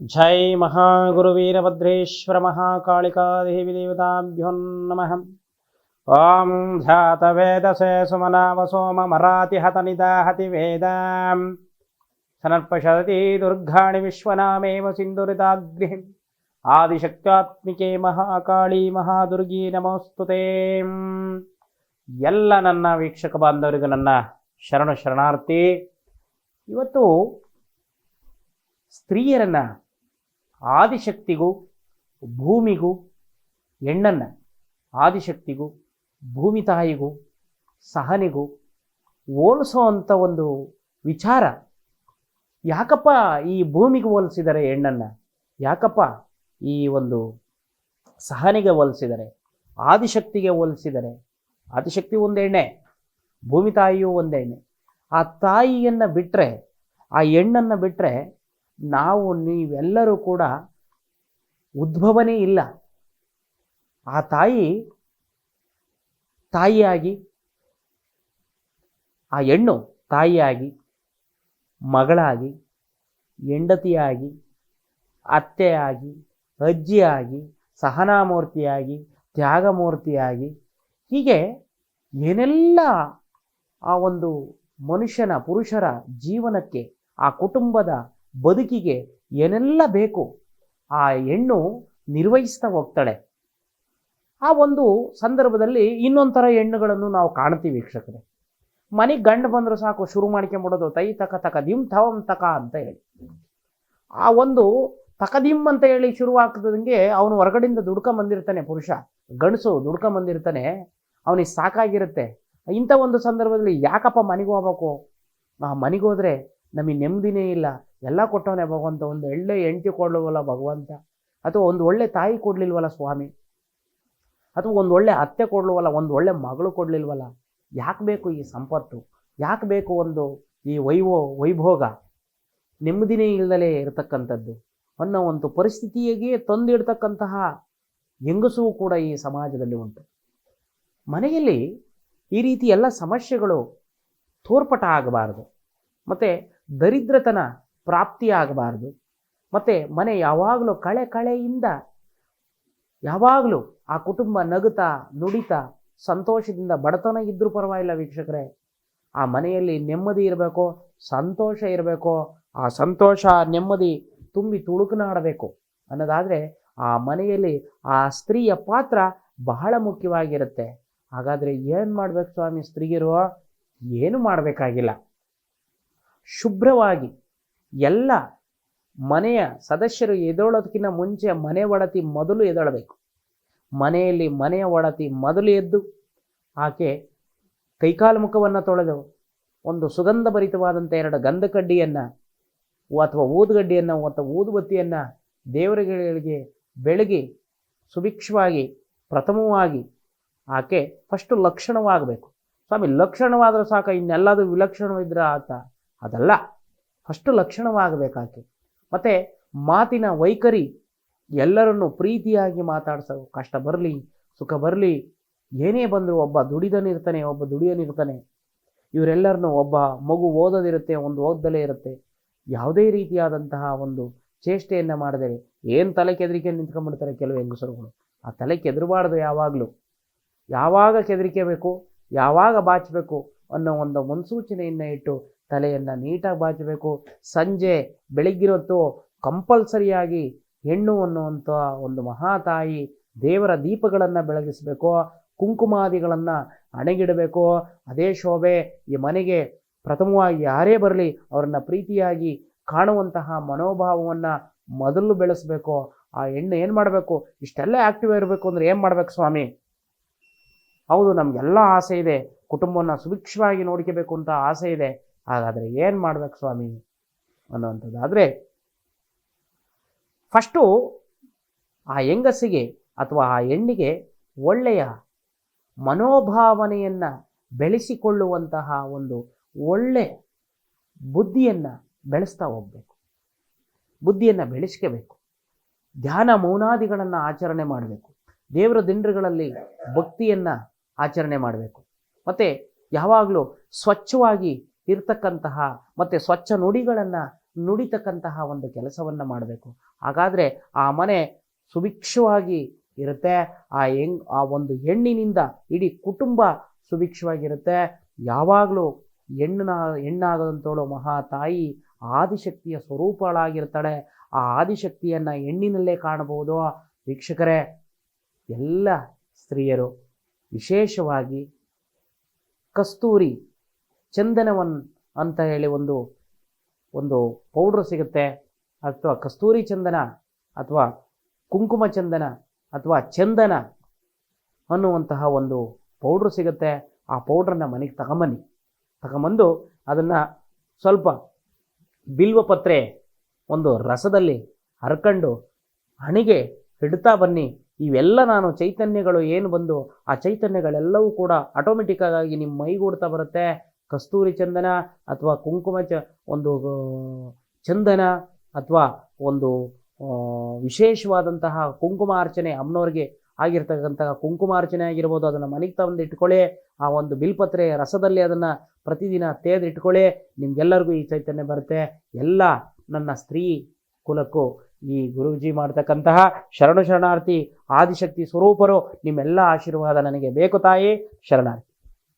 ಜೈ ಮಹಾಗುರುವೀರಭದ್ರೇಶ್ವರ ಮಹಾಕಾಳಿಕಾದೇವಿ ದೇವತಾಭ್ಯೋ ನಮಃ ಓಂ ಧ್ಯಾತವೇದಸೆ ಸುಮನಾವ ಸೋಮ ಮರಾತಿ ಹತ ನಿದಾಹತಿ ವೇದಾಂ ಸನರ್ಪಶತಿ ದುರ್ಗಾಣಿ ವಿಶ್ವನಾಮೇವ ಸಿಂಧುರಿತಾಗ್ನಿ ಆದಿಶಕ್ತ್ಯಾತ್ಮಿಕೆ ಮಹಾಕಾಳಿ ಮಹಾದುರ್ಗಿ ನಮೋಸ್ತುತೇ ಎಲ್ಲ ನನ್ನ ವೀಕ್ಷಕ ಬಾಂಧವರಿಗೂ ನನ್ನ ಶರಣು ಶರಣಾರ್ಥಿ, ಇವತ್ತು ಸ್ತ್ರೀಯರನ್ನ ಆದಿಶಕ್ತಿಗೂ, ಭೂಮಿಗೂ, ಹೆಣ್ಣನ್ನು ಆದಿಶಕ್ತಿಗೂ, ಭೂಮಿ ತಾಯಿಗೂ, ಸಹನಿಗೂ ಹೋಲಿಸೋವಂಥ ಒಂದು ವಿಚಾರ. ಯಾಕಪ್ಪ ಈ ಭೂಮಿಗೆ ಹೋಲಿಸಿದರೆ ಹೆಣ್ಣನ್ನು? ಯಾಕಪ್ಪ ಈ ಒಂದು ಸಹನಿಗೆ ಹೋಲಿಸಿದರೆ? ಆದಿಶಕ್ತಿಗೆ ಹೋಲಿಸಿದರೆ? ಆದಿಶಕ್ತಿ ಒಂದು ಭೂಮಿ ತಾಯಿಯೂ ಒಂದು ಆ ತಾಯಿಯನ್ನು ಬಿಟ್ಟರೆ ಆ ಹೆಣ್ಣನ್ನು ಬಿಟ್ಟರೆ ನಾವು ನೀವೆಲ್ಲರೂ ಕೂಡ ಉದ್ಭವನೇ ಇಲ್ಲ. ಆ ತಾಯಿ ತಾಯಿಯಾಗಿ, ಆ ಹೆಣ್ಣು ತಾಯಿಯಾಗಿ, ಮಗಳಾಗಿ, ಹೆಂಡತಿಯಾಗಿ, ಅತ್ತೆಯಾಗಿ, ಅಜ್ಜಿಯಾಗಿ, ಸಹನಾಮೂರ್ತಿಯಾಗಿ, ತ್ಯಾಗಮೂರ್ತಿಯಾಗಿ, ಹೀಗೆ ಏನೆಲ್ಲ ಆ ಒಂದು ಮನುಷ್ಯನ, ಪುರುಷರ ಜೀವನಕ್ಕೆ, ಆ ಕುಟುಂಬದ ಬದುಕಿಗೆ ಏನೆಲ್ಲ ಬೇಕು ಆ ಹೆಣ್ಣು ನಿರ್ವಹಿಸ್ತಾ ಹೋಗ್ತಾಳೆ. ಆ ಒಂದು ಸಂದರ್ಭದಲ್ಲಿ ಇನ್ನೊಂದು ಹೆಣ್ಣುಗಳನ್ನು ನಾವು ಕಾಣ್ತೀವಿ ವೀಕ್ಷಕರೇ. ಮನೆಗೆ ಗಂಡು ಬಂದರೂ ಸಾಕು, ಶುರು ಮಾಡ್ಕೊಂಬಿಡೋದು, ತೈ ತಕ ತಕ ದಿಮ್ ತವಂ ತಕ ಅಂತ ಹೇಳಿ. ಆ ಒಂದು ತಕದಿಮ್ ಅಂತ ಹೇಳಿ ಶುರು ಆಗ್ತದಂಗೆ ಅವನು ಹೊರಗಡೆಯಿಂದ ದುಡ್ಕೊಂಬಂದಿರ್ತಾನೆ ಪುರುಷ. ಗಂಡಸು ದುಡ್ಕೊಂಬಂದಿರ್ತಾನೆ ಅವನಿಗೆ ಸಾಕಾಗಿರುತ್ತೆ. ಇಂಥ ಒಂದು ಸಂದರ್ಭದಲ್ಲಿ ಯಾಕಪ್ಪ ಮನೆಗೆ ಹೋಗ್ಬೇಕು? ಆ ಮನೆಗೆ ಹೋದ್ರೆ ನಮಗೆ ನೆಮ್ಮದಿನೇ ಇಲ್ಲ. ಎಲ್ಲ ಕೊಟ್ಟವನೇ ಭಗವಂತ. ಒಂದು ಒಳ್ಳೆ ಹೆಂಡತಿ ಕೊಡ್ಲಿಲ್ವಲ್ಲ ಭಗವಂತ. ಅಥವಾ ಒಂದು ಒಳ್ಳೆ ತಾಯಿ ಕೊಡ್ಲಿಲ್ವಲ್ಲ ಸ್ವಾಮಿ? ಅಥವಾ ಒಂದು ಒಳ್ಳೆ ಅತ್ತೆ ಕೊಡ್ಲಿಲ್ವಲ್ಲ ಒಂದು ಒಳ್ಳೆ ಮಗಳು ಕೊಡ್ಲಿಲ್ವಲ್ಲ? ಯಾಕೆ ಬೇಕು ಈ ಸಂಪತ್ತು? ಯಾಕೆ ಬೇಕು ಒಂದು ಈ ವೈಭೋ ವೈಭೋಗ? ನೆಮ್ಮದಿನೇ ಇಲ್ಲದಲೇ ಇರತಕ್ಕಂಥದ್ದು. ಅನ್ನೋ ಒಂದು ಪರಿಸ್ಥಿತಿಯಾಗಿ ತಂದಿಡ್ತಕ್ಕಂತಹ ಹೆಂಗಸು ಕೂಡ ಈ ಸಮಾಜದಲ್ಲಿ ಉಂಟು. ಮನೆಯಲ್ಲಿ ಈ ರೀತಿ ಎಲ್ಲ ಸಮಸ್ಯೆಗಳು ತೋರ್ಪಟ ಆಗಬಾರದು. ಮತ್ತು ದರಿದ್ರತನ ಪ್ರಾಪ್ತಿಯಾಗಬಾರದು. ಮತ್ತು ಮನೆ ಯಾವಾಗಲೂ ಕಳೆ ಕಳೆಯಿಂದ ಯಾವಾಗಲೂ ಆ ಕುಟುಂಬ ನಗುತ್ತಾ, ನುಡಿತಾ, ಸಂತೋಷದಿಂದ ಬಡತನ ಇದ್ದರೂ ಪರವಾಗಿಲ್ಲ ವೀಕ್ಷಕರೇ. ಆ ಮನೆಯಲ್ಲಿ ನೆಮ್ಮದಿ ಇರಬೇಕು, ಸಂತೋಷ ಇರಬೇಕು, ಆ ಸಂತೋಷ, ನೆಮ್ಮದಿ ತುಂಬಿ ತುಳುಕನಾಡಬೇಕು ಅನ್ನೋದಾದರೆ ಆ ಮನೆಯಲ್ಲಿ ಆ ಸ್ತ್ರೀಯ ಪಾತ್ರ ಬಹಳ ಮುಖ್ಯವಾಗಿರುತ್ತೆ. ಹಾಗಾದರೆ ಏನು ಮಾಡಬೇಕು ಸ್ವಾಮಿ ಸ್ತ್ರೀಯರು ಏನು ಮಾಡಬೇಕಾಗಿಲ್ಲ. ಶುಭ್ರವಾಗಿ ಎಲ್ಲ ಮನೆಯ ಸದಸ್ಯರು ಎದೊಳೋದಕ್ಕಿಂತ ಮುಂಚೆ ಮನೆ ಒಡತಿ ಮೊದಲು ಎದೊಳಬೇಕು. ಮನೆಯಲ್ಲಿ ಮನೆಯ ಒಡತಿ ಮೊದಲು ಎದ್ದು ಆಕೆ ಕೈಕಾಲು ಮುಖವನ್ನು ತೊಳೆದು ಒಂದು ಸುಗಂಧ ಭರಿತವಾದಂಥ ಎರಡು ಗಂಧ ಕಡ್ಡಿಯನ್ನು ಅಥವಾ ಊದುಗಡ್ಡಿಯನ್ನು ಅಥವಾ ಊದುಬತ್ತಿಯನ್ನು ದೇವರುಗಳಿಗೆ ಬೆಳಗಿ ಸುಭಿಕ್ಷವಾಗಿ ಪ್ರಥಮವಾಗಿ ಆಕೆ ಫಸ್ಟು ಲಕ್ಷಣವಾಗಬೇಕು. ಸ್ವಾಮಿ, ಲಕ್ಷಣವಾದರೂ ಸಾಕ ಇನ್ನೆಲ್ಲದೂ ವಿಲಕ್ಷಣವಿದ್ರೆ ಆತ ಅದಲ್ಲ. ಫಸ್ಟು ಲಕ್ಷಣವಾಗಬೇಕು ಆಕೆ ಮತ್ತು ಮಾತಿನ ವೈಖರಿ ಎಲ್ಲರನ್ನು ಪ್ರೀತಿಯಾಗಿ ಮಾತಾಡಿಸೋ ಕಷ್ಟ ಬರಲಿ, ಸುಖ ಬರಲಿ, ಏನೇ ಬಂದರೂ ಒಬ್ಬ ದುಡಿದನಿರ್ತಾನೆ ಒಬ್ಬ ದುಡಿಯನಿರ್ತಾನೆ ಇವರೆಲ್ಲರನ್ನು ಒಬ್ಬ ಮಗು ಓದೋದಿರುತ್ತೆ, ಒಂದು ಓದ್ದಲೇ ಇರುತ್ತೆ. ಯಾವುದೇ ರೀತಿಯಾದಂತಹ ಒಂದು ಚೇಷ್ಟೆಯನ್ನು ಮಾಡಿದರೆ ಏನು ತಲೆ ಕೆದರಿಕೆ ನಿಂತ್ಕೊಂಡ್ಬಿಡ್ತಾರೆ ಕೆಲವು ಹೆಂಗಸರುಗಳು. ಆ ತಲೆ ಕೆದರಬಾರ್ದು ಯಾವಾಗಲೂ. ಯಾವಾಗ ಕೆದರಿಕೆ ಬೇಕು, ಯಾವಾಗ ಬಾಚಬೇಕು ಅನ್ನೋ ಒಂದು ಮುನ್ಸೂಚನೆಯನ್ನು ಇಟ್ಟು ತಲೆಯನ್ನು ನೀಟಾಗಿ ಬಾಚಬೇಕು. ಸಂಜೆ ಬೆಳಗ್ಗಿರೊತ್ತು ಕಂಪಲ್ಸರಿಯಾಗಿ ಹೆಣ್ಣು ಅನ್ನುವಂಥ ಒಂದು ಮಹಾತಾಯಿ ದೇವರ ದೀಪಗಳನ್ನು ಬೆಳಗಿಸಬೇಕು. ಕುಂಕುಮಾದಿಗಳನ್ನು ಅಣೆಗಿಡಬೇಕು. ಅದೇ ಶೋಭೆ ಈ ಮನೆಗೆ ಪ್ರಥಮವಾಗಿ ಯಾರೇ ಬರಲಿ ಅವರನ್ನು ಪ್ರೀತಿಯಾಗಿ ಕಾಣುವಂತಹ ಮನೋಭಾವವನ್ನು ಮೊದಲು ಬೆಳೆಸಬೇಕು. ಆ ಹೆಣ್ಣು ಏನು ಮಾಡಬೇಕು? ಇಷ್ಟೆಲ್ಲ ಆ್ಯಕ್ಟಿವ್ ಇರಬೇಕು ಅಂದರೆ ಏನು ಮಾಡಬೇಕು ಸ್ವಾಮಿ? ಹೌದು, ನಮಗೆಲ್ಲ ಆಸೆ ಇದೆ. ಕುಟುಂಬವನ್ನು ಸುಭಿಕ್ಷವಾಗಿ ನೋಡ್ಕೋಬೇಕು ಅಂತ ಆಸೆ ಇದೆ. ಹಾಗಾದರೆ ಏನು ಮಾಡ್ಬೇಕು ಸ್ವಾಮಿ ಅನ್ನುವಂಥದ್ದಾದರೆ ಫಸ್ಟು ಆ ಹೆಂಗಸಿಗೆ ಅಥವಾ ಆ ಹೆಣ್ಣಿಗೆ ಒಳ್ಳೆಯ ಮನೋಭಾವನೆಯನ್ನು ಬೆಳೆಸಿಕೊಳ್ಳುವಂತಹ ಒಂದು ಒಳ್ಳೆ ಬುದ್ಧಿಯನ್ನು ಬೆಳೆಸ್ತಾ ಹೋಗಬೇಕು. ಬುದ್ಧಿಯನ್ನು ಬೆಳೆಸ್ಕೋಬೇಕು. ಧ್ಯಾನ ಮೌನಾದಿಗಳನ್ನು ಆಚರಣೆ ಮಾಡಬೇಕು. ದೇವರ ದಿಂಡ್ರುಗಳಲ್ಲಿ ಭಕ್ತಿಯನ್ನು ಆಚರಣೆ ಮಾಡಬೇಕು. ಮತ್ತು ಯಾವಾಗಲೂ ಸ್ವಚ್ಛವಾಗಿ ಇರ್ತಕ್ಕಂತಹ ಮತ್ತು ಸ್ವಚ್ಛ ನುಡಿಗಳನ್ನು ನುಡಿತಕ್ಕಂತಹ ಒಂದು ಕೆಲಸವನ್ನು ಮಾಡಬೇಕು. ಹಾಗಾದರೆ ಆ ಮನೆ ಸುಭಿಕ್ಷವಾಗಿ ಇರುತ್ತೆ, ಆ ಹೆಂಗ್, ಆ ಒಂದು ಹೆಣ್ಣಿನಿಂದ ಇಡೀ ಕುಟುಂಬ ಸುಭಿಕ್ಷವಾಗಿರುತ್ತೆ. ಯಾವಾಗಲೂ ಹೆಣ್ಣನ ಹೆಣ್ಣಾಗದಂತೋಳು ಮಹಾ ತಾಯಿ ಆದಿಶಕ್ತಿಯ ಸ್ವರೂಪಗಳಾಗಿರ್ತಾಳೆ ಆ ಆದಿಶಕ್ತಿಯನ್ನು ಹೆಣ್ಣಿನಲ್ಲೇ ಕಾಣಬಹುದು. ವೀಕ್ಷಕರೇ, ಎಲ್ಲ ಸ್ತ್ರೀಯರು ವಿಶೇಷವಾಗಿ ಕಸ್ತೂರಿ ಚಂದನವನ್ ಅಂತ ಹೇಳಿ ಒಂದು ಒಂದು ಪೌಡ್ರ್ ಸಿಗುತ್ತೆ. ಅಥವಾ ಕಸ್ತೂರಿ ಚಂದನ, ಅಥವಾ ಕುಂಕುಮ ಚಂದನ, ಅಥವಾ ಚಂದನ ಅನ್ನುವಂತಹ ಒಂದು ಪೌಡ್ರ್ ಸಿಗುತ್ತೆ. ಆ ಪೌಡ್ರನ್ನ ಮನೆಗೆ ತಗೊಂಬನ್ನಿ. ತಗೊಂಬಂದು ಅದನ್ನು ಸ್ವಲ್ಪ ಬಿಲ್ವಪತ್ರೆ ಒಂದು ರಸದಲ್ಲಿ ಹರ್ಕೊಂಡು ಹಣಿಗೆ ಹಿಡ್ತಾ ಬನ್ನಿ. ಇವೆಲ್ಲ ನಾನು ಚೈತನ್ಯಗಳು ಏನು ಬಂದು ಆ ಚೈತನ್ಯಗಳೆಲ್ಲವೂ ಕೂಡ ಆಟೋಮೆಟಿಕ್ಕಾಗಿ ನಿಮ್ಮ ಮೈಗೂಡ್ತಾ ಬರುತ್ತೆ. ಕಸ್ತೂರಿ ಚಂದನ ಅಥವಾ ಕುಂಕುಮ ಚ, ಒಂದು ಚಂದನ ಅಥವಾ ಒಂದು ವಿಶೇಷವಾದಂತಹ ವಿಶೇಷವಾದಂತಹ ಕುಂಕುಮಾರ್ಚನೆ ಅಮ್ಮನವ್ರಿಗೆ ಆಗಿರ್ತಕ್ಕಂತಹ ಕುಂಕುಮಾರ್ಚನೆ ಆಗಿರ್ಬೋದು, ಅದನ್ನು ಮನೆಗೆ ತಂದು ಇಟ್ಕೊಳ್ಳಿ, ಆ ಒಂದು ಬಿಲ್ಪತ್ರೆ ರಸದಲ್ಲಿ ಅದನ್ನು ಪ್ರತಿದಿನ ತೇದು ಇಟ್ಕೊಳ್ಳಿ, ನಿಮಗೆಲ್ಲರಿಗೂ ಈ ಚೈತನ್ಯ ಬರುತ್ತೆ. ಎಲ್ಲ ನನ್ನ ಸ್ತ್ರೀ ಕುಲಕ್ಕೂ ಈ ಗುರೂಜಿ ಮಾಡ್ತಕ್ಕಂತಹ ಶರಣು ಶರಣಾರ್ಥಿ, ಆದಿಶಕ್ತಿ ಸ್ವರೂಪರು, ನಿಮ್ಮೆಲ್ಲ ಆಶೀರ್ವಾದ ನನಗೆ ಬೇಕು ತಾಯಿ. ಶರಣಾರ್ಥಿ.